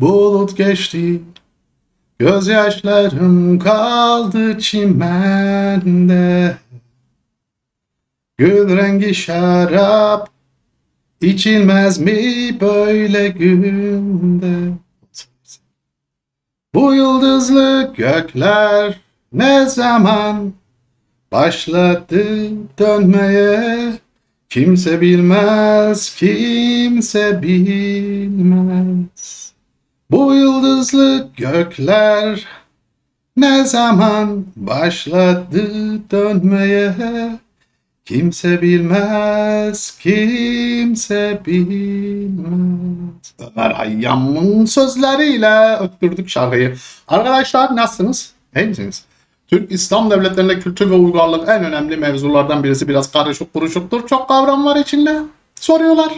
Bulut geçti. Gözyaşlarım kaldı çimende. Gül rengi şarap içilmez mi böyle günde? Bu yıldızlı gökler ne zaman başladı dönmeye? Kimse bilmez, kimse bilmez. Bu yıldızlı gökler ne zaman başladı dönmeye? Kimse bilmez, kimse bilmez. Ömer Hayyam'ın sözleriyle öttürdük şarkıyı. Arkadaşlar nasılsınız? İyi misiniz? Türk İslam devletlerinde kültür ve uygarlık en önemli mevzulardan birisi biraz karışık kuruşuktur. Çok kavram var içinde. Soruyorlar.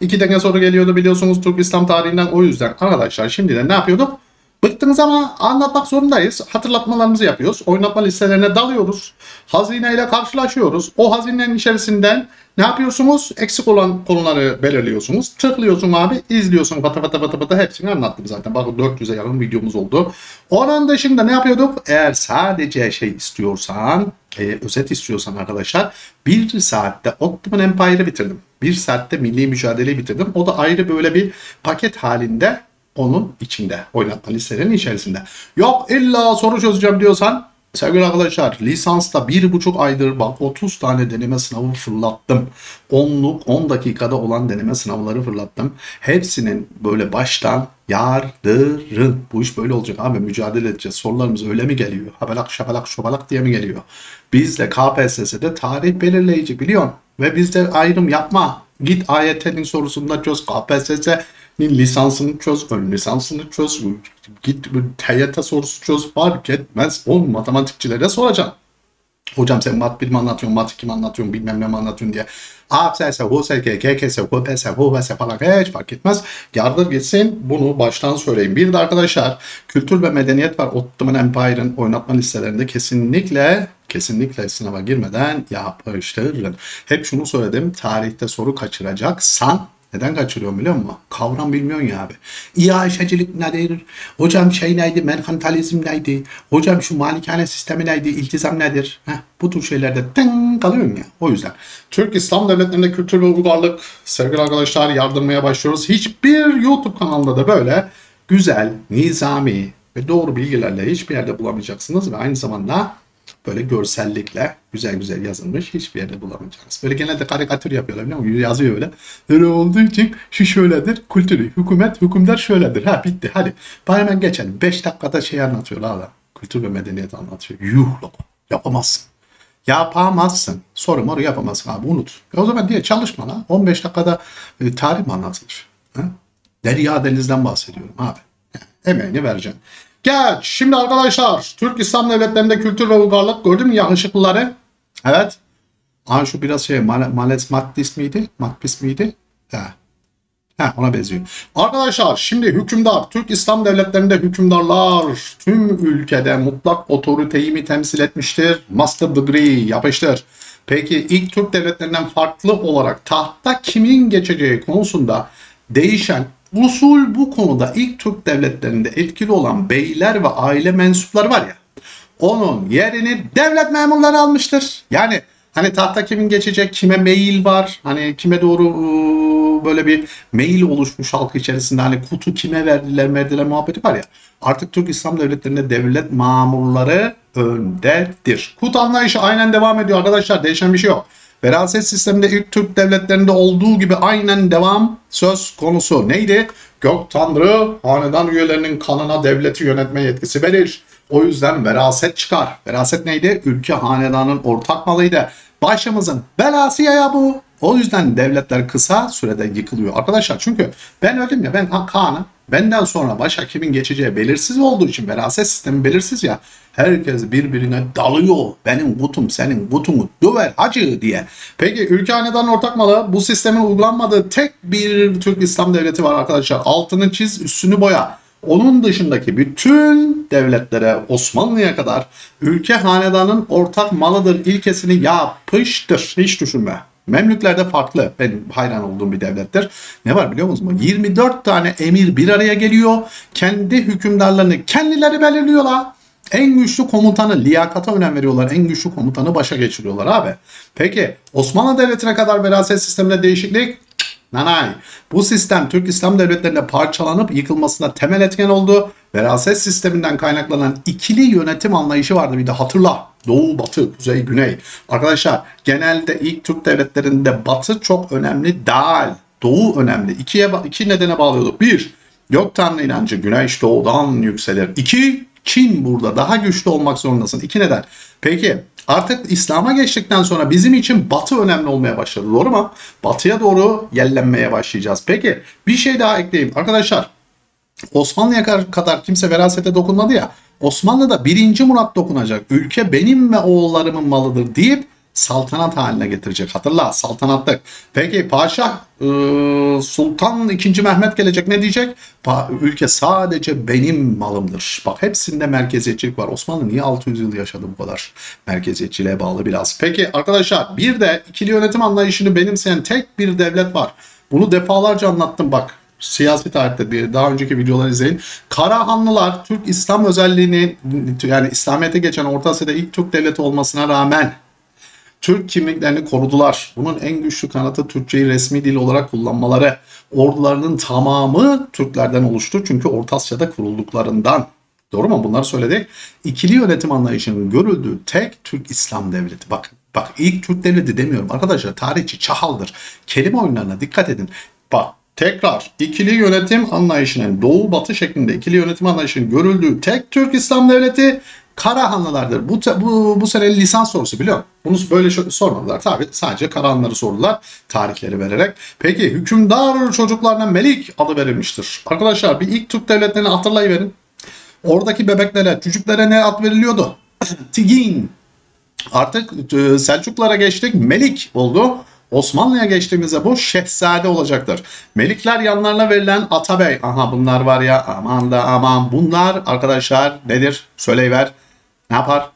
İki tane soru geliyordu biliyorsunuz Türk İslam tarihinden o yüzden. Arkadaşlar şimdi de ne yapıyorduk? Bıktınız ama anlatmak zorundayız. Hatırlatmalarımızı yapıyoruz. Oynatma listelerine dalıyoruz. Hazineyle karşılaşıyoruz. O hazinenin içerisinden ne yapıyorsunuz? Eksik olan konuları belirliyorsunuz. Tıklıyorsun abi, izliyorsun. Pata pata pata pata hepsini anlattım zaten. Bakın 400'e yakın videomuz oldu. Onun dışında ne yapıyorduk? Eğer sadece şey istiyorsan, e, özet istiyorsan arkadaşlar bir saatte Ottoman Empire'ı bitirdim. Bir saatte milli mücadeleyi bitirdim. O da ayrı böyle bir paket halinde onun içinde. Oynatma listelerinin içerisinde. Yok illa soru çözeceğim diyorsan sevgili arkadaşlar lisansta bir buçuk aydır bak 30 tane deneme sınavı fırlattım. 10'luk 10 dakikada olan deneme sınavları fırlattım. Hepsinin böyle baştan yardırın. Bu iş böyle olacak abi mücadele edeceğiz. Sorularımız öyle mi geliyor? Habelak şabalak şobalak diye mi geliyor? Bizde KPSS'de tarih belirleyici biliyorsun. Ve bizde ayrım yapma. Git AYT'nin sorusunda çöz. KPSS'nin lisansını çöz. Ön lisansını çöz. Git TYT sorusu çöz. Fark etmez. O matematikçilere soracaksın. Hocam sen mat bilimi anlatıyorsun, mat kim anlatıyorsun, bilmem ne mi anlatıyorsun diye. APSS, HUSK, GKS, HUPS, HUVS falan hiç fark etmez. Yardır gitsin bunu baştan söyleyeyim. Bir de arkadaşlar kültür ve medeniyet var Ottoman Empire'ın oynatma listelerinde kesinlikle kesinlikle sınava girmeden yapıştırın. Hep şunu söyledim tarihte soru kaçıracaksan neden kaçırıyorum biliyor musun? Kavram bilmiyorsun ya abi. İhaşecilik nedir? Hocam şey neydi? Merkantilizm neydi? Hocam şu malikane sistemi neydi? İltizam nedir? Heh, bu tür şeylerde tın kalıyorsun ya. O yüzden. Türk İslam devletlerinde kültür ve uygarlık sevgili arkadaşlar yardırmaya başlıyoruz. Hiçbir YouTube kanalında da böyle güzel, nizami ve doğru bilgilerle hiçbir yerde bulamayacaksınız ve aynı zamanda böyle görsellikle güzel güzel yazılmış hiçbir yerde bulamayacaksınız. Böyle genelde karikatür yapıyorlar biliyor musun? Yazıyor öyle. Öyle olduğu için şu şöyledir, kültürü, hükümet, hükümdar şöyledir. Ha bitti hadi. Bana hemen geçelim. 5 dakikada şey anlatıyor adam. Kültür ve medeniyet anlatıyor. Yuh. Yapamazsın. Yapamazsın. Soru moru yapamazsın abi unut. E o zaman diye çalışma lan. 15 dakikada e, tarih mi anlatılır? Ha? Derya denizden bahsediyorum abi. Yani emeğini vereceksin. Geç. Şimdi arkadaşlar Türk İslam devletlerinde kültür ve uygarlık gördün mü yakışıklıları? Evet. Aha şu biraz şey Malet Mattis miydi? Mattis miydi? He. He ona benziyor. Arkadaşlar şimdi hükümdar Türk İslam devletlerinde hükümdarlar tüm ülkede mutlak otoriteyi mi temsil etmiştir? Master degree yapıştır. Peki ilk Türk devletlerinden farklı olarak tahta kimin geçeceği konusunda değişen usul bu konuda ilk Türk devletlerinde etkili olan beyler ve aile mensupları var ya onun yerini devlet memurları almıştır. Yani hani tahta kimin geçecek, kime meyil var, hani kime doğru ıı, böyle bir meyil oluşmuş halk içerisinde hani kutu kime verdiler, verdiler muhabbeti var ya. Artık Türk İslam devletlerinde devlet mamurları öndedir. Kut anlayışı aynen devam ediyor arkadaşlar. Değişen bir şey yok. Veraset sisteminde ilk Türk devletlerinde olduğu gibi aynen devam söz konusu. Neydi? Gök Tanrı hanedan üyelerinin kanına devleti yönetme yetkisi verir. O yüzden veraset çıkar. Veraset neydi? Ülke hanedanın ortak malıydı. Başımızın belası ya bu. O yüzden devletler kısa sürede yıkılıyor. Arkadaşlar çünkü ben öldüm ya ben Kaan'ım. Benden sonra başa kimin geçeceği belirsiz olduğu için veraset sistemi belirsiz ya. Herkes birbirine dalıyor. Benim kutum senin kutumu döver hacı diye. Peki ülke hanedanın ortak malı bu sistemin uygulanmadığı tek bir Türk İslam devleti var arkadaşlar. Altını çiz üstünü boya. Onun dışındaki bütün devletlere Osmanlı'ya kadar ülke hanedanın ortak malıdır ilkesini yapıştır. Hiç düşünme. Memlüklerde farklı. Benim hayran olduğum bir devlettir. Ne var biliyor musunuz? 24 tane emir bir araya geliyor. Kendi hükümdarlarını kendileri belirliyorlar. En güçlü komutanı liyakata önem veriyorlar. En güçlü komutanı başa geçiriyorlar abi. Peki Osmanlı Devleti'ne kadar veraset sisteminde değişiklik Nanay. Bu sistem Türk İslam devletlerinde parçalanıp yıkılmasına temel etken oldu. Veraset sisteminden kaynaklanan ikili yönetim anlayışı vardı bir de hatırla. Doğu, batı, kuzey, güney. Arkadaşlar genelde ilk Türk devletlerinde batı çok önemli değil. Doğu önemli. İkiye, iki nedene bağlıyorduk. Bir, gök tanrı inancı güneş doğudan yükselir. İki, Çin burada daha güçlü olmak zorundasın. İki neden. Peki artık İslam'a geçtikten sonra bizim için batı önemli olmaya başladı. Doğru mu? Batıya doğru yellenmeye başlayacağız. Peki bir şey daha ekleyeyim. Arkadaşlar Osmanlı'ya kadar kimse verasete dokunmadı ya. Osmanlı'da birinci Murat dokunacak. Ülke benim ve oğullarımın malıdır deyip saltanat haline getirecek. Hatırla saltanatlık. Peki Paşa e, Sultan 2. Mehmet gelecek ne diyecek? Ülke sadece benim malımdır. Bak hepsinde merkeziyetçilik var. Osmanlı niye 600 yıl yaşadı bu kadar? Merkeziyetçiliğe bağlı biraz. Peki arkadaşlar bir de ikili yönetim anlayışını benimseyen tek bir devlet var. Bunu defalarca anlattım bak siyasi tarihte bir daha önceki videoları izleyin. Karahanlılar Türk İslam özelliğini yani İslamiyet'e geçen Orta Asya'da ilk Türk devleti olmasına rağmen Türk kimliklerini korudular. Bunun en güçlü kanıtı Türkçeyi resmi dil olarak kullanmaları. Ordularının tamamı Türklerden oluştu. Çünkü Orta Asya'da kurulduklarından. Doğru mu? Bunları söyledik. İkili yönetim anlayışının görüldüğü tek Türk İslam devleti. Bak, bak ilk Türk devleti demiyorum. Arkadaşlar tarihçi Çahal'dır. Kelime oyunlarına dikkat edin. Bak tekrar ikili yönetim anlayışının doğu batı şeklinde ikili yönetim anlayışının görüldüğü tek Türk İslam devleti Karahanlılardır. Bu, bu, bu sene lisans sorusu biliyor? Bunu böyle sormadılar. Tabi sadece Karahanlıları sordular tarihleri vererek. Peki hükümdar çocuklarına Melik adı verilmiştir. Arkadaşlar bir ilk Türk devletlerini hatırlayıverin. Oradaki bebeklere, çocuklara ne ad veriliyordu? Tigin. Artık Selçuklara geçtik. Melik oldu. Osmanlı'ya geçtiğimizde bu şehzade olacaktır. Melikler yanlarına verilen atabey. Aha bunlar var ya aman da aman. Bunlar arkadaşlar nedir? Söyleyiver. Ne yapar?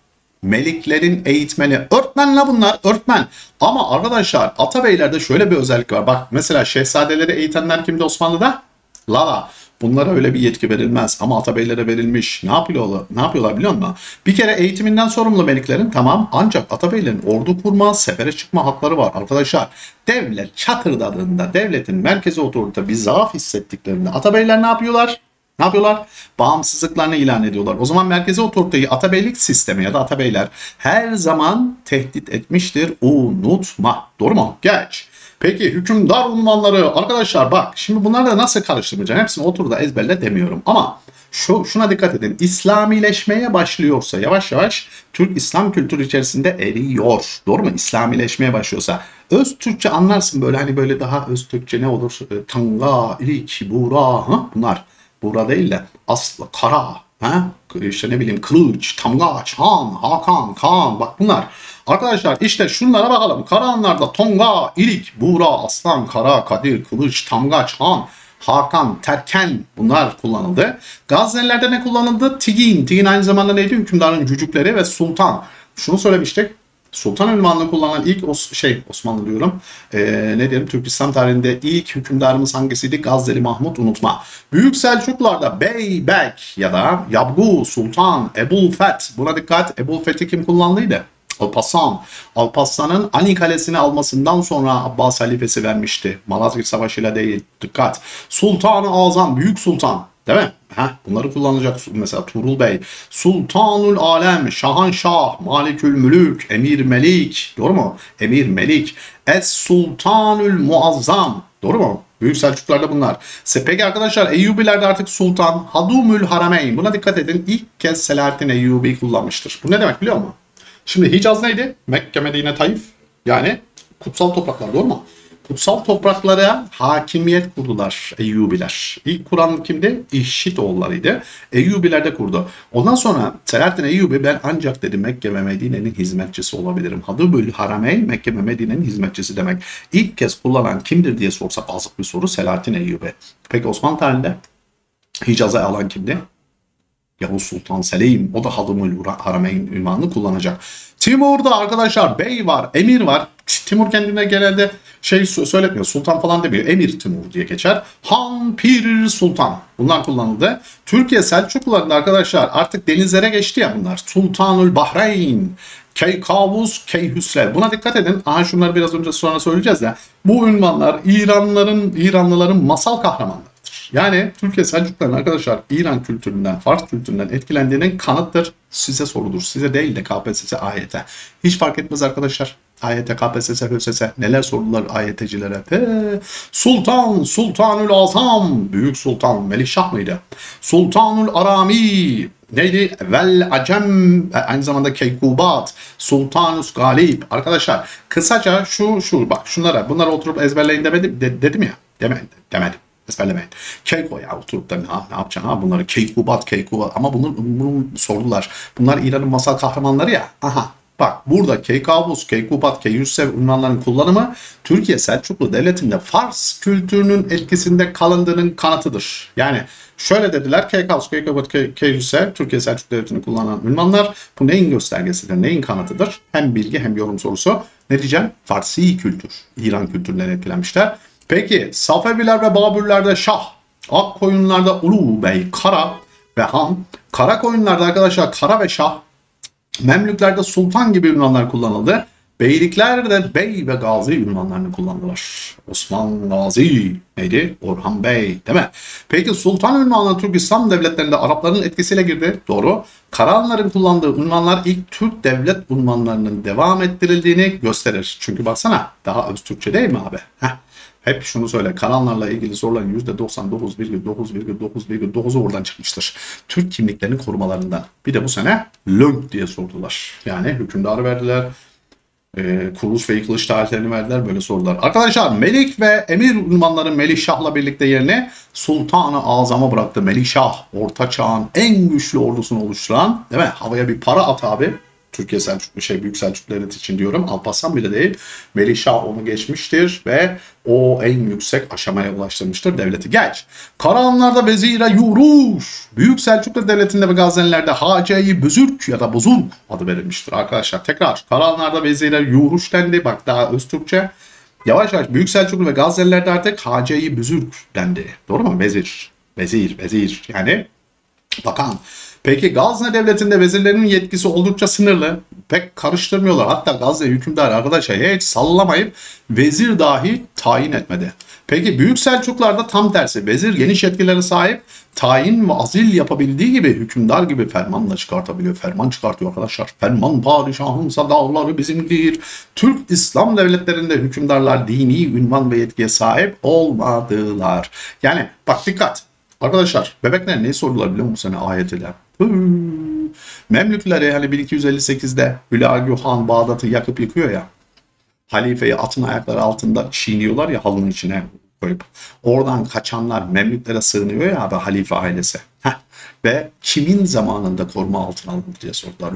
Meliklerin eğitmeni. Örtmen la bunlar. Örtmen. Ama arkadaşlar atabeylerde şöyle bir özellik var. Bak mesela şehzadeleri eğitenler kimdi Osmanlı'da? Lala. Bunlara öyle bir yetki verilmez ama atabeylere verilmiş. Ne yapıyorlar? Ne yapıyorlar biliyor musun? Bir kere eğitiminden sorumlu meliklerin tamam ancak atabeylerin ordu kurma, sefere çıkma hakları var arkadaşlar. Devlet çatırdadığında, devletin merkezi otorite bir zaaf hissettiklerinde atabeyler ne yapıyorlar? Ne yapıyorlar? Bağımsızlıklarını ilan ediyorlar. O zaman merkezi otoriteyi atabeylik sistemi ya da atabeyler her zaman tehdit etmiştir. Unutma. Doğru mu? Geç. Peki hükümdar unvanları. Arkadaşlar bak şimdi bunları da nasıl karıştırmayacağım? Hepsini otur da ezberle demiyorum. Ama şu, şuna dikkat edin. İslamileşmeye başlıyorsa yavaş yavaş Türk İslam kültürü içerisinde eriyor. Doğru mu? İslamileşmeye başlıyorsa. Öz Türkçe anlarsın böyle hani böyle daha öz Türkçe ne olur? E, tanga, ilik, bura ha? bunlar. Bura değil de aslı kara ha? işte ne bileyim kılıç, tamgaç, han, hakan, kan bak bunlar Arkadaşlar işte şunlara bakalım. Karahanlarda Tonga, İlik, Buğra, Aslan, Kara, Kadir, Kılıç, Tamgaç, Han, Hakan, Terken bunlar kullanıldı. Gaznelilerde ne kullanıldı? Tigin. Tigin aynı zamanda neydi? Hükümdarın cücükleri ve sultan. Şunu söylemiştik. Sultan ünvanını kullanan ilk Os şey Osmanlı diyorum. Ee, ne diyelim Türk İslam tarihinde ilk hükümdarımız hangisiydi? Gazneli Mahmut unutma. Büyük Selçuklularda Beybek ya da Yabgu Sultan Ebul Feth. Buna dikkat. Ebul Feth'i kim kullandıydı? Alparslan. Alparslan'ın Ani Kalesi'ni almasından sonra Abbas halifesi vermişti. Malazgirt Savaşı ile değil. Dikkat. Sultan-ı Azam, Büyük Sultan. Değil mi? Heh, bunları kullanacak mesela Tuğrul Bey. Sultanul Alem, Şahanşah, Malikül Mülük, Emir Melik. Doğru mu? Emir Melik. Es Sultanül Muazzam. Doğru mu? Büyük Selçuklularda bunlar. Peki arkadaşlar Eyyubilerde artık Sultan Hadumül Harameyn. Buna dikkat edin. İlk kez Selahaddin Eyyubi kullanmıştır. Bu ne demek biliyor musun? Şimdi Hicaz neydi? Mekke, Medine, Taif. Yani kutsal topraklar doğru mu? Kutsal topraklara hakimiyet kurdular Eyyubiler. İlk kuran kimdi? İşit oğullarıydı. Eyyubiler de kurdu. Ondan sonra Selahaddin Eyyubi ben ancak dedi Mekke ve Medine'nin hizmetçisi olabilirim. Hadubül Harameyn Mekke ve Medine'nin hizmetçisi demek. İlk kez kullanan kimdir diye sorsak azık bir soru Selahaddin Eyyubi. Peki Osmanlı tarihinde Hicaz'a alan kimdi? Yavuz Sultan Selim o da Hadımül Harameyn ünvanını kullanacak. Timur'da arkadaşlar bey var, emir var. Timur kendine genelde şey sö- söyletmiyor. Sultan falan demiyor. Emir Timur diye geçer. Han, Pir, Sultan. Bunlar kullanıldı. Türkiye Selçuklularında arkadaşlar artık denizlere geçti ya bunlar. Sultanül Bahreyn, Keykavus, Keyhüsrev. Buna dikkat edin. Aha şunları biraz önce sonra söyleyeceğiz de. Bu ünvanlar İranlıların, İranlıların masal kahramanlarıdır. Yani Türkiye Selçukluların arkadaşlar İran kültüründen, Fars kültüründen etkilendiğinin kanıttır. Size sorulur. Size değil de KPSS, AYT. Hiç fark etmez arkadaşlar. AYT, KPSS, ÖSS neler sordular AYT'cilere. He, Sultan, Sultanül Azam, Büyük Sultan Melikşah mıydı? Sultanül Arami, neydi? Vel Acem, aynı zamanda Keykubat, Sultanus Galip. Arkadaşlar kısaca şu, şu bak şunlara, bunları oturup ezberleyin demedim, de- dedim ya. Deme, demedim. Ezberlemeyin. Keyko ya oturup da ne, yapacaksın ha bunları Keykubat, Keykubat ama bunu, bunu sordular. Bunlar İran'ın masal kahramanları ya. Aha Bak burada Keykavus, Keykubat, Keyyussev unvanlarının kullanımı Türkiye Selçuklu Devleti'nde Fars kültürünün etkisinde kalındığının kanıtıdır. Yani şöyle dediler Keykavus, Keykubat, Key- Keyyussev Türkiye Selçuklu Devleti'ni kullanan ünvanlar. Bu neyin göstergesidir, neyin kanıtıdır? Hem bilgi hem yorum sorusu. Ne diyeceğim? Farsi kültür, İran kültüründen etkilenmişler. Peki Safeviler ve Babürlerde Şah, Ak koyunlarda Ulu Bey, Kara ve Han. Kara koyunlarda arkadaşlar Kara ve Şah Memlüklerde sultan gibi ünvanlar kullanıldı. Beyliklerde bey ve gazi ünvanlarını kullandılar. Osman Gazi neydi? Orhan Bey değil mi? Peki sultan ünvanı Türk İslam devletlerinde Arapların etkisiyle girdi. Doğru. Karahanların kullandığı ünvanlar ilk Türk devlet unvanlarının devam ettirildiğini gösterir. Çünkü baksana daha öz Türkçe değil mi abi? Heh. Hep şunu söyle. Karanlarla ilgili soruların %99,9,9,9'u oradan çıkmıştır. Türk kimliklerinin korumalarından. Bir de bu sene LÖNK diye sordular. Yani hükümdarı verdiler. E, kuruluş ve yıkılış tarihlerini verdiler. Böyle sorular. Arkadaşlar Melik ve Emir ünvanları Melikşah'la birlikte yerine Sultanı Azam'a bıraktı. Melikşah Orta Çağ'ın en güçlü ordusunu oluşturan değil mi? Havaya bir para at abi. Türkiye Selçuklu şey Büyük Selçuklu Devleti için diyorum. Alparslan bile değil. Melikşah onu geçmiştir ve o en yüksek aşamaya ulaştırmıştır devleti. Geç. Karahanlarda vezire yuruş. Büyük Selçuklu Devleti'nde ve Gaznelilerde Hace-i Büzürk ya da Buzurk adı verilmiştir arkadaşlar. Tekrar. Karahanlarda vezire yuruş dendi. Bak daha öz Türkçe. Yavaş yavaş Büyük Selçuklu ve Gaznelilerde artık Hace-i Büzürk dendi. Doğru mu? Vezir. Vezir, vezir. Yani bakan. Peki Gazne Devleti'nde vezirlerin yetkisi oldukça sınırlı. Pek karıştırmıyorlar. Hatta Gazne hükümdarı arkadaşlar hiç sallamayıp vezir dahi tayin etmedi. Peki Büyük Selçuklar'da tam tersi. Vezir geniş yetkilere sahip tayin ve azil yapabildiği gibi hükümdar gibi fermanla çıkartabiliyor. Ferman çıkartıyor arkadaşlar. Ferman padişahınsa dağları bizimdir. Türk İslam devletlerinde hükümdarlar dini ünvan ve yetkiye sahip olmadılar. Yani bak dikkat. Arkadaşlar bebekler neyi sordular biliyor musun sene ayetiyle? Memlükleri hani 1258'de Hülagü Han Bağdat'ı yakıp yıkıyor ya. Halifeyi atın ayakları altında çiğniyorlar ya halının içine koyup. Oradan kaçanlar Memlüklere sığınıyor ya abi halife ailesi. Heh. Ve kimin zamanında koruma altına alındı diye sordular.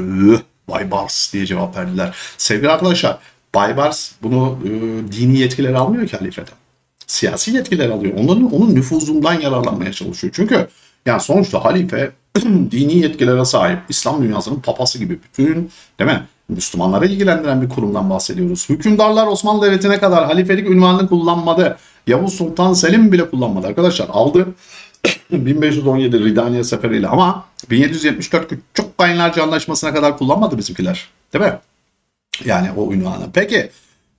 Baybars diye cevap verdiler. Sevgili arkadaşlar Baybars bunu e, dini yetkileri almıyor ki halifeden siyasi yetkiler alıyor. Onların onun nüfuzundan yararlanmaya çalışıyor. Çünkü yani sonuçta halife dini yetkilere sahip İslam dünyasının papası gibi bütün değil mi? Müslümanları ilgilendiren bir kurumdan bahsediyoruz. Hükümdarlar Osmanlı Devleti'ne kadar halifelik ünvanını kullanmadı. Yavuz Sultan Selim bile kullanmadı arkadaşlar. Aldı 1517 Ridaniye seferiyle ama 1774 Küçük Kayınlarca Anlaşması'na kadar kullanmadı bizimkiler. Değil mi? Yani o ünvanı. Peki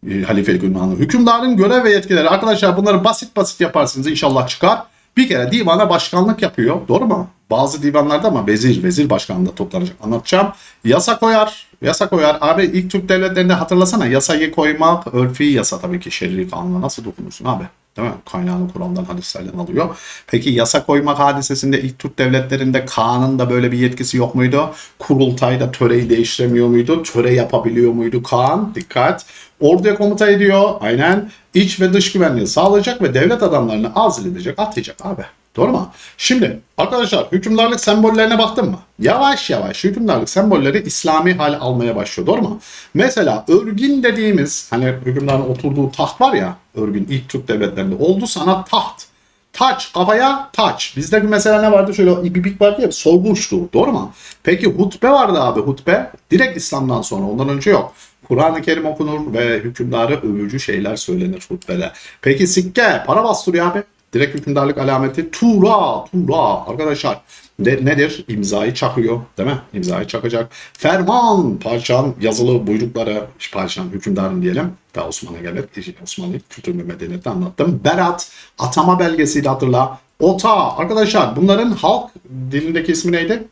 e, halifelik ünvanı. Hükümdarın görev ve yetkileri. Arkadaşlar bunları basit basit yaparsınız inşallah çıkar. Bir kere divana başkanlık yapıyor. Doğru mu? Bazı divanlarda ama vezir, vezir başkanlığında toplanacak. Anlatacağım. Yasa koyar. Yasa koyar. Abi ilk Türk devletlerinde hatırlasana yasayı koymak örfi yasa tabii ki şerri kanuna nasıl dokunursun abi? Değil mi? Kaynağını Kur'an'dan hadislerden alıyor. Peki yasa koymak hadisesinde ilk Türk devletlerinde Kaan'ın da böyle bir yetkisi yok muydu? Kurultayda töreyi değiştiremiyor muydu? Töre yapabiliyor muydu Kaan? Dikkat. Orduya komuta ediyor. Aynen. İç ve dış güvenliği sağlayacak ve devlet adamlarını azil edecek, atlayacak abi. Doğru mu? Şimdi arkadaşlar hükümdarlık sembollerine baktın mı? Yavaş yavaş hükümdarlık sembolleri İslami hal almaya başlıyor. Doğru mu? Mesela örgün dediğimiz hani hükümdarın oturduğu taht var ya örgün ilk Türk devletlerinde oldu sana taht. Taç kafaya taç. Bizde mesela ne vardı? Şöyle ibibik vardı ya sorgu. Doğru mu? Peki hutbe vardı abi hutbe. Direkt İslam'dan sonra. Ondan önce yok. Kur'an-ı Kerim okunur ve hükümdara övücü şeyler söylenir hutbede. Peki sikke para bastırıyor abi. Direkt hükümdarlık alameti Tura, Tura arkadaşlar. Ne, nedir? İmzayı çakıyor değil mi? İmzayı çakacak. Ferman, parçan, yazılı buyrukları, parçan, hükümdarın diyelim. Daha Osman'a gelmek, Osmanlı kültür ve medeniyeti anlattım. Berat, atama belgesiyle hatırla. Ota, arkadaşlar bunların halk dilindeki ismi neydi?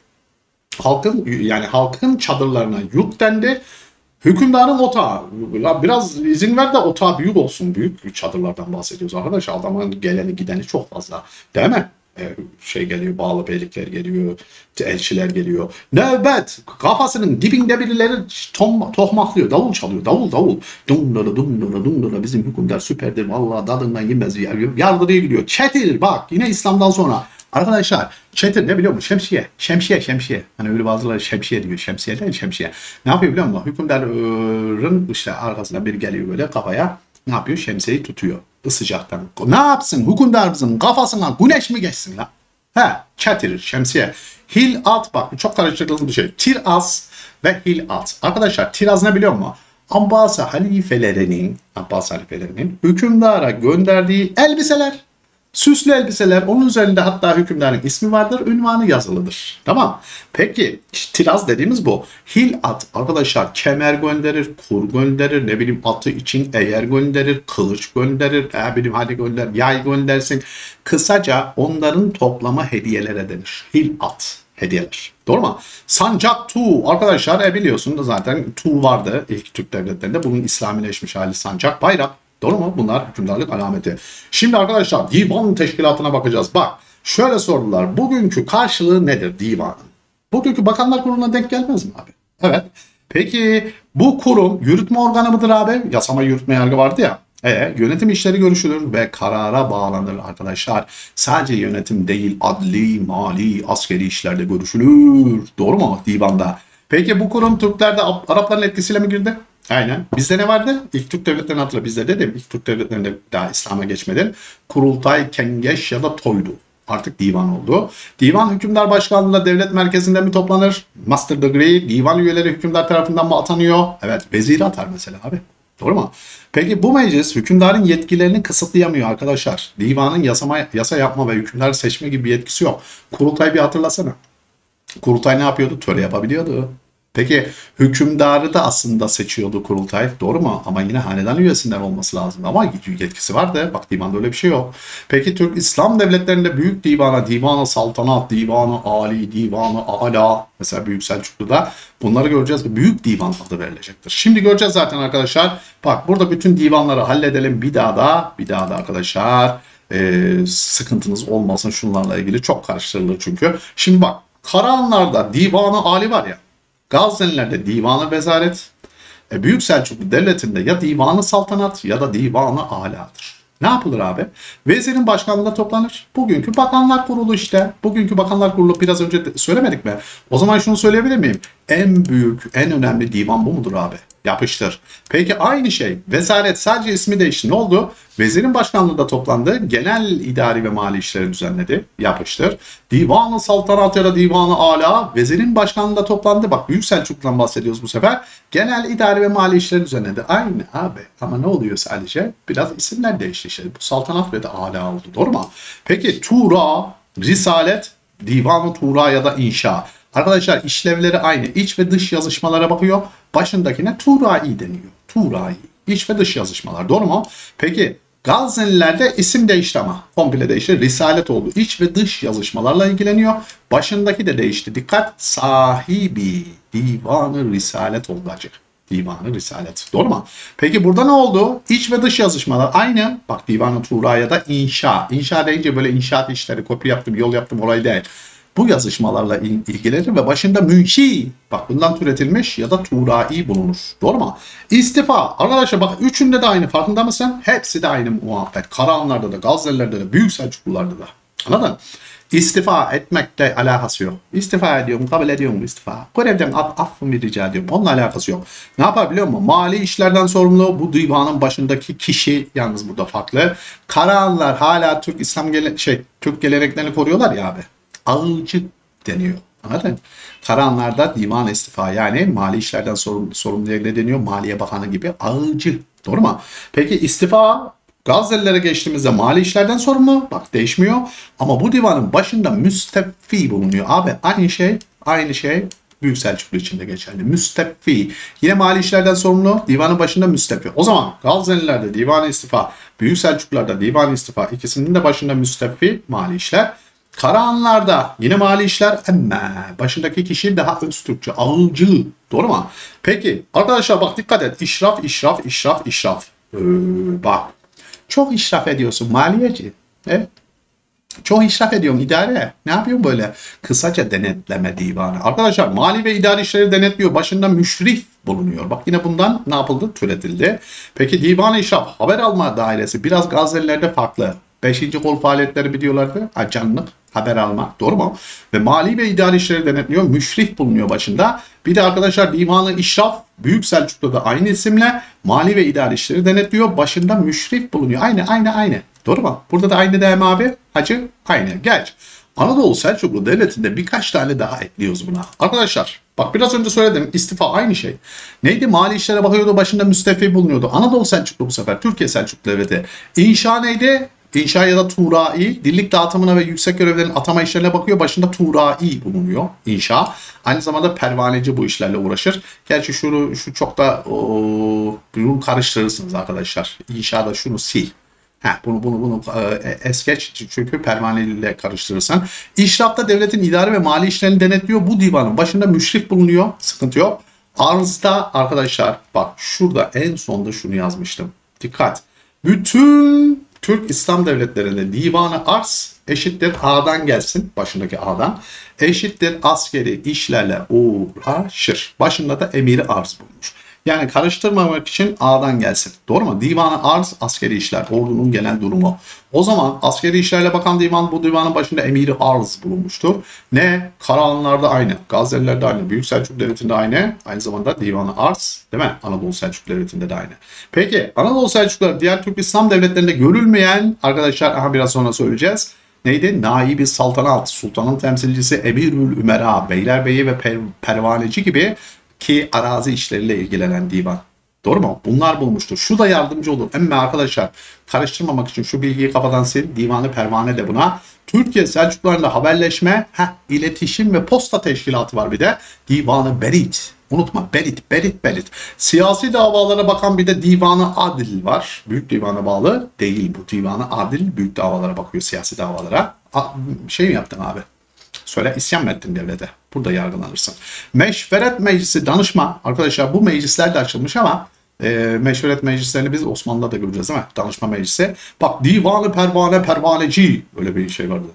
Halkın yani halkın çadırlarına yurt dendi. Hükümdarın otağı. La Biraz izin ver de otağı büyük olsun. Büyük çadırlardan bahsediyoruz arkadaş. Adamın geleni gideni çok fazla. Değil mi? Ee, şey geliyor, bağlı beylikler geliyor, elçiler geliyor. Nöbet! Kafasının dibinde birileri tohmaklıyor, davul çalıyor, davul davul. Dumdara dumdara dumdara bizim hükümdar süperdir. Vallahi dadından yemez. Yardırıya gidiyor. Çetil bak yine İslam'dan sonra. Arkadaşlar çetir ne biliyor musun? Şemsiye. Şemsiye, şemsiye. Hani öyle bazıları şemsiye diyor. Şemsiye değil, şemsiye. Ne yapıyor biliyor musun? Hükümdarın işte arkasına biri geliyor böyle kafaya. Ne yapıyor? Şemsiyeyi tutuyor. Isıcaktan. Ne yapsın? Hükümdarımızın kafasına güneş mi geçsin la? He, çetir, şemsiye. Hil at bak çok karıştırılan bir şey. Tiraz ve hil at. Arkadaşlar tiraz ne biliyor musun? Abbas halifelerinin, Abbas halifelerinin hükümdara gönderdiği elbiseler. Süslü elbiseler, onun üzerinde hatta hükümdarın ismi vardır, ünvanı yazılıdır. Tamam. Peki, işte tiraz dediğimiz bu. Hil at arkadaşlar kemer gönderir, kur gönderir, ne bileyim atı için eğer gönderir, kılıç gönderir, ne bileyim hadi gönder, yay göndersin. Kısaca onların toplama hediyelere denir. Hil at hediyeler. Doğru mu? Sancak Tu arkadaşlar e biliyorsunuz zaten Tu vardı ilk Türk devletlerinde. Bunun İslamileşmiş hali sancak bayrak. Doğru mu? Bunlar hükümdarlık alameti. Şimdi arkadaşlar divan teşkilatına bakacağız. Bak şöyle sorular. Bugünkü karşılığı nedir divanın? Bugünkü bakanlar kuruluna denk gelmez mi abi? Evet. Peki bu kurum yürütme organı mıdır abi? Yasama yürütme yargı vardı ya. E, yönetim işleri görüşülür ve karara bağlanır arkadaşlar. Sadece yönetim değil adli, mali, askeri işlerde görüşülür. Doğru mu divanda? Peki bu kurum Türklerde Arapların etkisiyle mi girdi? Aynen. Bizde ne vardı? İlk Türk devletlerini hatırla. Bizde dedim. İlk Türk devletlerinde daha İslam'a geçmeden kurultay, kengeş ya da toydu. Artık divan oldu. Divan hükümdar başkanlığında devlet merkezinde mi toplanır? Master degree. Divan üyeleri hükümdar tarafından mı atanıyor? Evet. Veziri atar mesela abi. Doğru mu? Peki bu meclis hükümdarın yetkilerini kısıtlayamıyor arkadaşlar. Divanın yasama, yasa yapma ve hükümdar seçme gibi bir yetkisi yok. Kurultay bir hatırlasana. Kurultay ne yapıyordu? Töre yapabiliyordu. Peki hükümdarı da aslında seçiyordu kurultay. Doğru mu? Ama yine hanedan üyesinden olması lazım. Ama yetkisi vardı. Bak divanda öyle bir şey yok. Peki Türk İslam devletlerinde büyük divana, divana saltanat, divanı ali, divanı ala mesela Büyük Selçuklu'da bunları göreceğiz. Büyük divan adı verilecektir. Şimdi göreceğiz zaten arkadaşlar. Bak burada bütün divanları halledelim bir daha da bir daha da arkadaşlar e, sıkıntınız olmasın şunlarla ilgili çok karıştırılır çünkü. Şimdi bak Karahanlar'da divanı ali var ya Gaznelilerde divanı vezaret, e, Büyük Selçuklu Devleti'nde ya divanı saltanat ya da divanı aladır. Ne yapılır abi? Vezirin başkanlığında toplanır. Bugünkü bakanlar kurulu işte. Bugünkü bakanlar kurulu biraz önce söylemedik mi? O zaman şunu söyleyebilir miyim? En büyük, en önemli divan bu mudur abi? Yapıştır. Peki aynı şey. Vezaret sadece ismi değişti. Ne oldu? Vezirin başkanlığında toplandı. Genel idari ve mali işleri düzenledi. Yapıştır. Divanı saltanat ya da divanı ala vezirin başkanlığında toplandı. Bak Büyük Selçuklu'dan bahsediyoruz bu sefer. Genel idari ve mali işleri düzenledi. Aynı abi. Ama ne oluyor sadece? Biraz isimler değişti işte. Bu saltanat ve de ala oldu. Doğru mu? Peki Tura, Risalet, Divanı Tura ya da İnşa. Arkadaşlar işlevleri aynı. İç ve dış yazışmalara bakıyor. Başındakine Turai deniyor. Turai. İç ve dış yazışmalar. Doğru mu? Peki Gaznelilerde isim değişti ama. Komple değişti. Risalet oldu. İç ve dış yazışmalarla ilgileniyor. Başındaki de değişti. Dikkat. Sahibi. Divanı Risalet oldu acı. Divanı Risalet. Doğru mu? Peki burada ne oldu? İç ve dış yazışmalar aynı. Bak Divanı Tuğra ya da inşa. İnşa deyince böyle inşaat işleri, kopya yaptım, yol yaptım orayı değil. Bu yazışmalarla ilgilenir ve başında münşi, bak bundan türetilmiş ya da tuğrai bulunur. Doğru mu? İstifa. Arkadaşlar bak üçünde de aynı farkında mısın? Hepsi de aynı muhabbet. Karahanlarda da, Gaznelilerde de, Büyük Selçuklularda da. Anladın? İstifa etmekle alakası yok. İstifa ediyorum, kabul ediyorum istifa. Görevden af, affımı rica ediyorum. Onunla alakası yok. Ne yapar biliyor musun? Mali işlerden sorumlu bu divanın başındaki kişi yalnız burada farklı. Karahanlar hala Türk İslam gele şey Türk geleneklerini koruyorlar ya abi. Ağılcı deniyor. Anladın? Karahanlarda divan istifa yani mali işlerden sorumlu, sorumlu ne deniyor? Maliye Bakanı gibi ağılcı. Doğru mu? Peki istifa Gazelilere geçtiğimizde mali işlerden sorumlu. Bak değişmiyor. Ama bu divanın başında müsteffi bulunuyor. Abi aynı şey, aynı şey Büyük Selçuklu için de geçerli. Müsteffi. Yine mali işlerden sorumlu. Divanın başında müsteffi. O zaman Gazelilerde divan istifa, Büyük Selçuklularda divan istifa ikisinin de başında müsteffi mali işler. Karahanlarda yine mali işler ama başındaki kişi daha öz Türkçe, ağılcı. Doğru mu? Peki arkadaşlar bak dikkat et. İşraf, işraf, işraf, işraf. Ee, bak çok israf ediyorsun maliyeci. Evet. Çok israf ediyorsun idare. Ne yapıyorsun böyle? Kısaca denetleme divanı. Arkadaşlar mali ve idari işleri denetliyor. Başında müşrif bulunuyor. Bak yine bundan ne yapıldı? Türetildi. Peki divan işraf haber alma dairesi biraz gazelilerde farklı. Beşinci kol faaliyetleri biliyorlardı. Ajanlık, haber alma. Doğru mu? Ve mali ve idari işleri denetliyor. Müşrif bulunuyor başında. Bir de arkadaşlar divanı işraf Büyük Selçuk'ta da aynı isimle mali ve idari işleri denetliyor. Başında müşrif bulunuyor. Aynı aynı aynı. Doğru mu? Burada da aynı değil mi abi? Hacı aynı. Geç. Anadolu Selçuklu Devleti'nde birkaç tane daha ekliyoruz buna. Arkadaşlar bak biraz önce söyledim istifa aynı şey. Neydi? Mali işlere bakıyordu başında müstefi bulunuyordu. Anadolu Selçuklu bu sefer Türkiye Selçuklu Devleti. İnşa neydi? İnşa ya da Tuğra'i, dillik dağıtımına ve yüksek görevlerin atama işlerine bakıyor. Başında Tuğra'i bulunuyor inşa. Aynı zamanda pervaneci bu işlerle uğraşır. Gerçi şunu şu çok da bunu karıştırırsınız arkadaşlar. İnşada şunu sil. Ha, bunu bunu bunu e, es geç çünkü pervaneliyle karıştırırsan. İşrafta devletin idari ve mali işlerini denetliyor. Bu divanın başında müşrif bulunuyor. Sıkıntı yok. Arzda arkadaşlar bak şurada en sonda şunu yazmıştım. Dikkat. Bütün Türk İslam devletlerinde divanı arz eşittir A'dan gelsin. Başındaki A'dan. Eşittir askeri işlerle uğraşır. Başında da emiri arz bulmuş. Yani karıştırmamak için A'dan gelsin. Doğru mu? Divanı arz askeri işler. Ordunun genel durumu. O zaman askeri işlerle bakan divan bu divanın başında emiri arz bulunmuştur. Ne? Karahanlarda aynı. Gazelilerde aynı. Büyük Selçuk Devleti'nde aynı. Aynı zamanda divanı arz. Değil mi? Anadolu Selçuk Devleti'nde de aynı. Peki Anadolu Selçuklular diğer Türk İslam devletlerinde görülmeyen arkadaşlar aha biraz sonra söyleyeceğiz. Neydi? Naibi saltanat, sultanın temsilcisi Emirül Ümera, beylerbeyi ve per pervaneci gibi ki arazi işleriyle ilgilenen divan. Doğru mu? Bunlar bulmuştur. Şu da yardımcı olur. Ama arkadaşlar karıştırmamak için şu bilgiyi kafadan sil. Divanı pervane de buna. Türkiye Selçuklularında haberleşme, heh, iletişim ve posta teşkilatı var bir de. Divanı Berit. Unutma Berit, Berit, Berit. Siyasi davalara bakan bir de Divanı Adil var. Büyük divana bağlı değil bu. Divanı Adil büyük davalara bakıyor siyasi davalara. A, şey mi yaptın abi? Söyle isyan mı ettin devlete? Burada yargılanırsın. Meşveret meclisi danışma. Arkadaşlar bu meclisler de açılmış ama e, meşveret meclislerini biz Osmanlı'da da göreceğiz değil mi? Danışma meclisi. Bak divanı pervane pervaneci. Öyle bir şey vardı.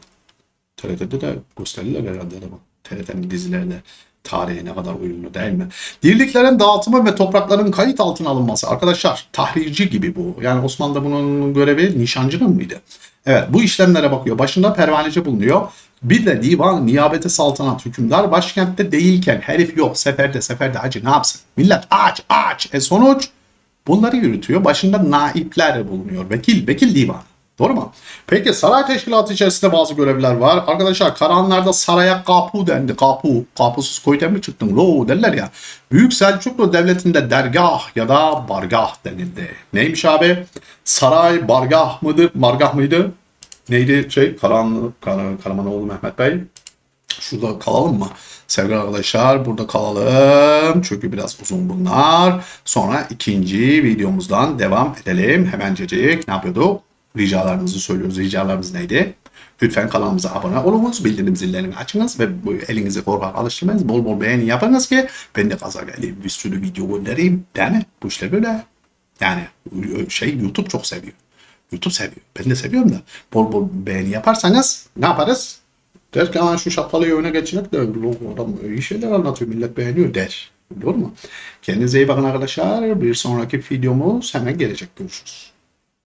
TRT'de de gösterirler herhalde de bu. TRT'nin dizilerinde tarihe ne kadar uyumlu değil mi? Dirliklerin dağıtımı ve toprakların kayıt altına alınması. Arkadaşlar tahrirci gibi bu. Yani Osmanlı'da bunun görevi nişancının mıydı? Evet bu işlemlere bakıyor. Başında pervaneci bulunuyor. Bir de divan niyabeti saltanat hükümdar başkentte değilken herif yok seferde seferde hacı ne yapsın? Millet aç aç. E sonuç bunları yürütüyor. Başında naipler bulunuyor. Vekil, vekil divanı. Doğru mu? Peki saray teşkilatı içerisinde bazı görevler var. Arkadaşlar Karahanlarda saraya kapu dendi. Kapu. Kapusuz koyten mi çıktın? Lo derler ya. Büyük Selçuklu Devleti'nde dergah ya da bargah denildi. Neymiş abi? Saray bargah mıydı? Bargah mıydı? Neydi şey? Karahanlı, Kar Karamanoğlu Mehmet Bey. Şurada kalalım mı? Sevgili arkadaşlar burada kalalım. Çünkü biraz uzun bunlar. Sonra ikinci videomuzdan devam edelim. Hemencecik ne yapıyorduk? ricalarımızı söylüyoruz. Ricalarımız neydi? Lütfen kanalımıza abone olunuz, bildirim zillerini açınız ve bu elinizi korkak alıştırmayınız. Bol bol beğeni yapınız ki ben de gaza geleyim, bir sürü video göndereyim. Değil mi? Bu işte böyle. Yani şey YouTube çok seviyor. YouTube seviyor. Ben de seviyorum da. Bol bol beğeni yaparsanız ne yaparız? Der ki şu şapkalıyı öne geçecek de adam iyi şeyler anlatıyor millet beğeniyor der. Doğru mu? Kendinize iyi bakın arkadaşlar. Bir sonraki videomuz hemen gelecek. Görüşürüz.